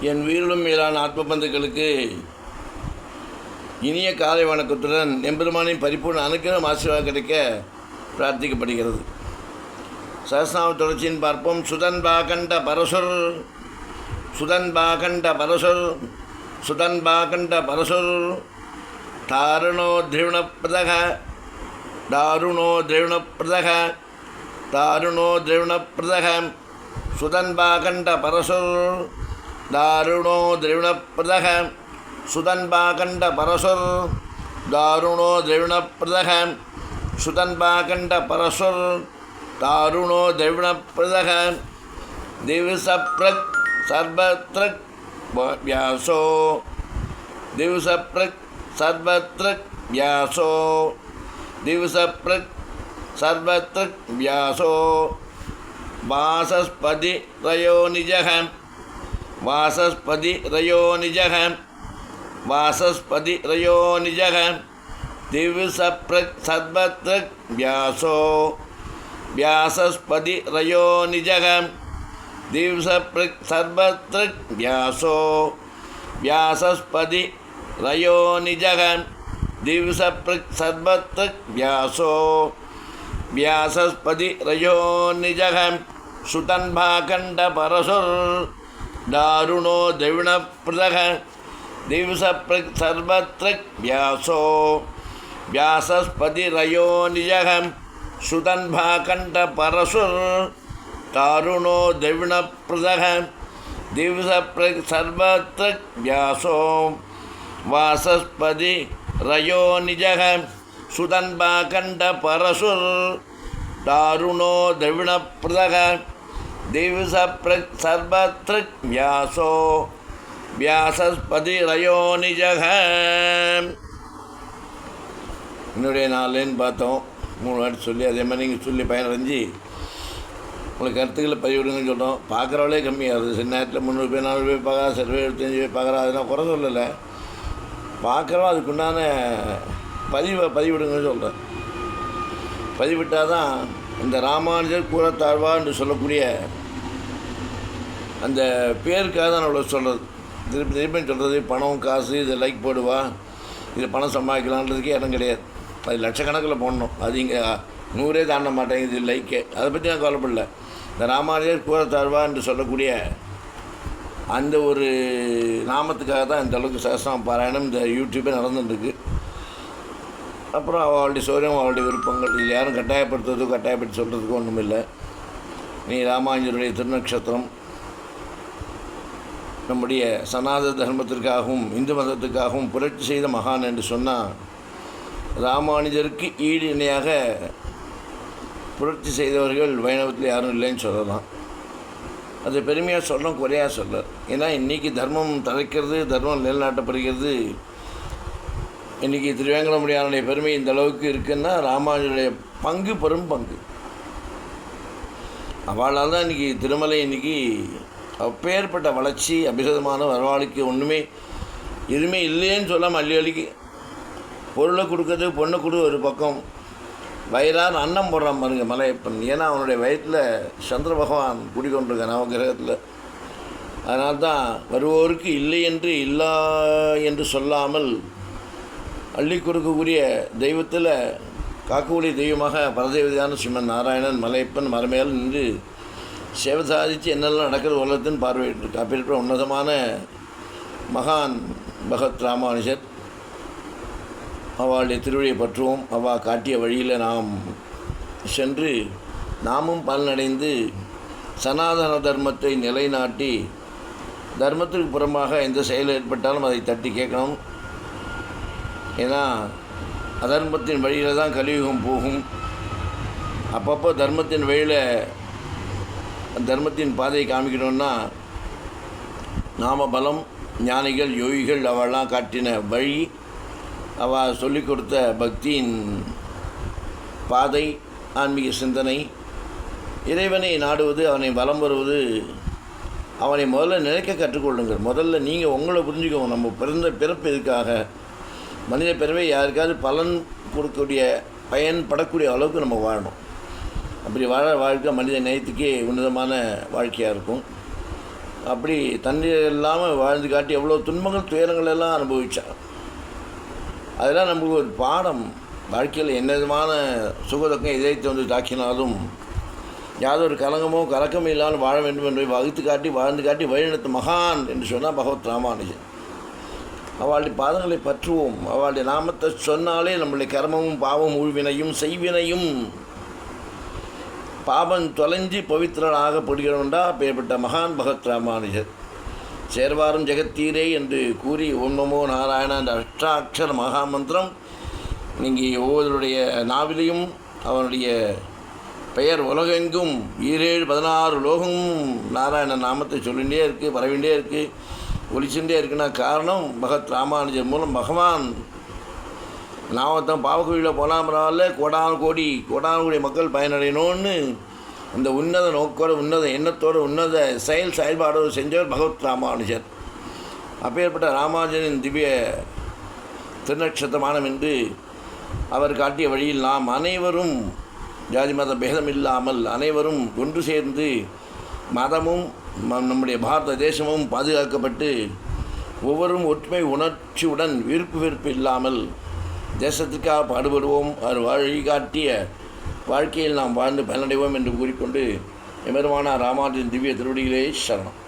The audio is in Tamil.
என் உயிரிலும் மேலான ஆத்மபந்துக்களுக்கு இனிய காலை வணக்கத்துடன் எம்பெருமானின் பரிபூர்ண அனுக்கிரம் ஆசீர்வாதம் கிடைக்க பிரார்த்திக்கப்படுகிறது. சஹஸ்நாம தொடர்ச்சியின் பார்ப்போம். சுதன் பாகண்ட பரசுர். சுதன் பாகண்ட பரசுர். சுதன் பாகண்ட பரசுர். தாருணோ திரிவணப்பிரதக தாருணோ திரிவணப்பிரதக தாருணோ திரிவணப்பிரதக சுதன்பாகண்ட பரசுர். தாருணோ திரிவணப்பிரதக சுதன்பாகண்ட பரசுர். தாருணோ திரிவணப்பிரதக சுதன்பாகண்ட பரசுர். தாருணோ திரிவணப்பிரதக திவசப்ரக் சர்வத்ரக் வியாசோ. திவசப்ரக் சர்வத்ரக் வியாசோ. திவசப்ரக் சர்வத்ரக் வியாசோ. வாசஸ்பதி ரயோ நிஜக. வாசஸ்பதி ரயோ நிஜக வாசஸ்பதி ரயோ நிஜக திவ்சப்ரக் சர்வத்ரக் வியாசோ வியாசஸ்பதி ரயோ நிஜக திவ்சப்ரக் சர்வத்ரக் வியாசோ வியாசஸ்பதி ரயோ நிஜக திவ்சப்ரக் சர்வத்ரக் வியாசோ व्यासस्पति रयो निजः सुतन्भाखण्डपरशुर् दारुणो दिवण प्रद दिवस सर्वत्र व्यासो। व्यासस्पतिरयो तारुणो दिवण प्रद दिवस सर्वत्र व्यासो। वासस्पति रयो दारुणो दिवण प्रद தாருணோ திரவிணப்பிரதக சர்வத்ரக் வியாசோ வியாசஸ்பதி ரயோ நிஜக என்னுடைய நாளேன்னு பார்த்தோம். மூணு வாட்டி சொல்லி அதே மாதிரி நீங்கள் சொல்லி பயனடைஞ்சு உங்களுக்கு கருத்துக்களை பதிவிடுங்கன்னு சொல்கிறோம் பார்க்குறவளே கம்மியாக இருக்குது சின்ன நேரத்தில் முந்நூறு பேர் நானூறு பேர் பார்க்குறா சில பேர் எழுபத்தஞ்சு பேர் பார்க்குறா அதெல்லாம் குறை சொல்லலை. பார்க்குறோம் அதுக்குண்டான பதிவை பதிவிடுங்கன்னு சொல்கிறேன் பதிவிட்டால் தான் இந்த ராமானுஜர் கூறத்தாழ்வா என்று சொல்லக்கூடிய அந்த பேருக்காக தான் அவ்வளோ சொல்கிறது திருப்பி திருப்பி சொல்கிறது பணம் காசு இதை லைக் போடுவா. இது பணம் சம்பாதிக்கலான்றதுக்கே இடம் கிடையாது. அது லட்சக்கணக்கில் போடணும். அது இங்கே நூறே தாண்ட மாட்டேங்குது லைக்கே அதை பற்றி நான் கவலைப்படல. இந்த ராமானுஜர் கூறத்தாழ்வா என்று சொல்லக்கூடிய அந்த ஒரு நாமத்துக்காக தான் இந்த அளவுக்கு சகசிரம் பாராயணம் இந்த யூடியூப்பே நடந்துட்டுருக்கு. அப்புறம் அவளுடைய சௌரியம் அவளுடைய விருப்பங்கள். இது யாரும் கட்டாயப்படுத்துறதுக்கும் கட்டாயப்படுத்தி சொல்கிறதுக்கும் ஒன்றும் இல்லை நீ ராமானுஜருடைய திருநக்ஷத்திரம் நம்முடைய சனாத தர்மத்திற்காகவும் இந்து மதத்துக்காகவும் புரட்சி செய்த மகான் என்று சொன்னால் ராமானுஜருக்கு ஈடு இணையாக புரட்சி செய்தவர்கள் வைணவத்தில் யாரும் இல்லைன்னு சொல்லலாம். அது பெருமையாக சொல்லணும் குறையாக சொல்ல ஏன்னா இன்றைக்கி தர்மம் தலைக்கிறது தர்மம் நிலைநாட்டப்படுகிறது. இன்றைக்கி திருவேங்கடமுடியானுடைய பெருமை இந்த அளவுக்கு இருக்குன்னா ராமானுடைய பங்கு பெரும் பங்கு. அவளால் தான் இன்றைக்கி திருமலை இன்றைக்கி அப்பேற்பட்ட வளர்ச்சி அபிரதமான வரவாளிக்கு ஒன்றுமே எதுவுமே இல்லைன்னு சொல்ல அள்ளி அள்ளிக்கு பொருளை கொடுக்கறது பொண்ணை கொடு ஒரு பக்கம். வயிறார் அன்னம் போடுறான் பாருங்க மலையப்பன். ஏன்னா அவனுடைய வயிற்றில் சந்திர பகவான் குடிக்கொண்டிருக்கான் நவகிரகத்தில். அதனால்தான் தான் வருவோருக்கு இல்லை என்று இல்லா என்று சொல்லாமல் அள்ளி கொடுக்கக்கூடிய தெய்வத்தில் காக்கூலி தெய்வமாக பரதேவதியான ஸ்ரீமன் நாராயணன் மலையப்பன் மரமேல் நின்று சேவை சாதித்து என்னெல்லாம் நடக்கிறது உலகத்தின் பார்வையிட்டு அப்பேற்பட்ட உன்னதமான மகான் பகத் ராமானுஜர். அவளுடைய திருவழியை பற்றுவோம். அவள் காட்டிய வழியில் நாம் சென்று நாமும் பலனடைந்து சனாதன தர்மத்தை நிலைநாட்டி தர்மத்திற்கு புறமாக எந்த செயல் ஏற்பட்டாலும் அதை தட்டி கேட்கணும். ஏன்னா அதர்மத்தின் வழியில் தான் கலியுகம் போகும். அப்பப்போ தர்மத்தின் வழியில் தர்மத்தின் பாதையை காமிக்கணும்னா நாம பலம் ஞானிகள் யோகிகள் அவெல்லாம் காட்டின வழி அவள் சொல்லிக் கொடுத்த பக்தியின் பாதை ஆன்மீக சிந்தனை இறைவனை நாடுவது அவனை வலம் வருவது அவனை முதல்ல நினைக்க கற்றுக்கொள்ளுங்கள். முதல்ல நீங்கள் உங்களை புரிஞ்சுக்கோங்க. நம்ம பிறந்த பிறப்பு எதுக்காக? மனித பிறவை யாருக்காவது பலன் கொடுக்கக்கூடிய பயன்படக்கூடிய அளவுக்கு நம்ம வாழணும். அப்படி வாழ வாழ்க்கை மனித நேயத்துக்கே உன்னதமான வாழ்க்கையாக இருக்கும். அப்படி தண்ணீர் இல்லாமல் வாழ்ந்து காட்டி எவ்வளோ துன்பங்கள் துயரங்கள் எல்லாம் அனுபவித்தா அதெல்லாம் நமக்கு ஒரு பாடம். வாழ்க்கையில் என்ன விதமான சுகதுக்கம் இதயத்தை வந்து தாக்கினாலும் யாதொரு கலங்கமோ கலக்கமோ இல்லாமல் வாழ வேண்டும் என்பதை வகுத்து காட்டி வாழ்ந்து காட்டி வழிநடத்து மகான் என்று சொன்னால் பகவத் ராமானுஜன். அவளுடைய பாதங்களை பற்றுவோம். அவளுடைய நாமத்தை சொன்னாலே நம்முடைய கர்மமும் பாவம் உள்வினையும் செய்வினையும் பாபம் தொலைஞ்சி பவித்திரனாக படுகிறவன்டா பெயர்பட்ட மகான் பகத் ராமானுஜர். சேர்வாரும் ஜெகத்தீரே என்று கூறி ஓம் நமோ நாராயண என்ற அஷ்டாட்சர மகாமந்திரம். நீங்கள் ஒவ்வொருடைய நாவிலையும் அவனுடைய பெயர் உலகெங்கும் ஈரேழு பதினாறு லோகமும் நாராயண நாமத்தை சொல்லிகிட்டே இருக்குது பரவிண்டே இருக்குது ஒழிச்சுட்டே இருக்குன்னா காரணம் பகத் ராமானுஜர் மூலம் பகவான். நாமத்தான் பாவக்குழியில் போனால் பரவாயில்ல கோடான கோடி கோடான கோடி மக்கள் பயனடையணும்னு அந்த உன்னத நோக்கோட உன்னத எண்ணத்தோட உன்னத செயல் செயல்பாடோடு செஞ்சவர் பகவத் ராமானுஜர். அப்பேற்பட்ட ராமானுஜனின் திவ்ய திருநட்சத்திரமானம் என்று அவர் காட்டிய வழியில் நாம் அனைவரும் ஜாதி மத பேதம் இல்லாமல் அனைவரும் ஒன்று சேர்ந்து மதமும் நம்முடைய பாரத தேசமும் பாதுகாக்கப்பட்டு ஒவ்வொரும் ஒற்றுமை உணர்ச்சியுடன் விருப்பு வெறுப்பு இல்லாமல் தேசத்திற்காக பாடுபடுவோம். அவர் வழிகாட்டிய வாழ்க்கையில் நாம் வாழ்ந்து பயனடைவோம் என்று கூறிக்கொண்டு எமருமான ராமாஜின் திவ்ய திருவடிகளே சரணம்.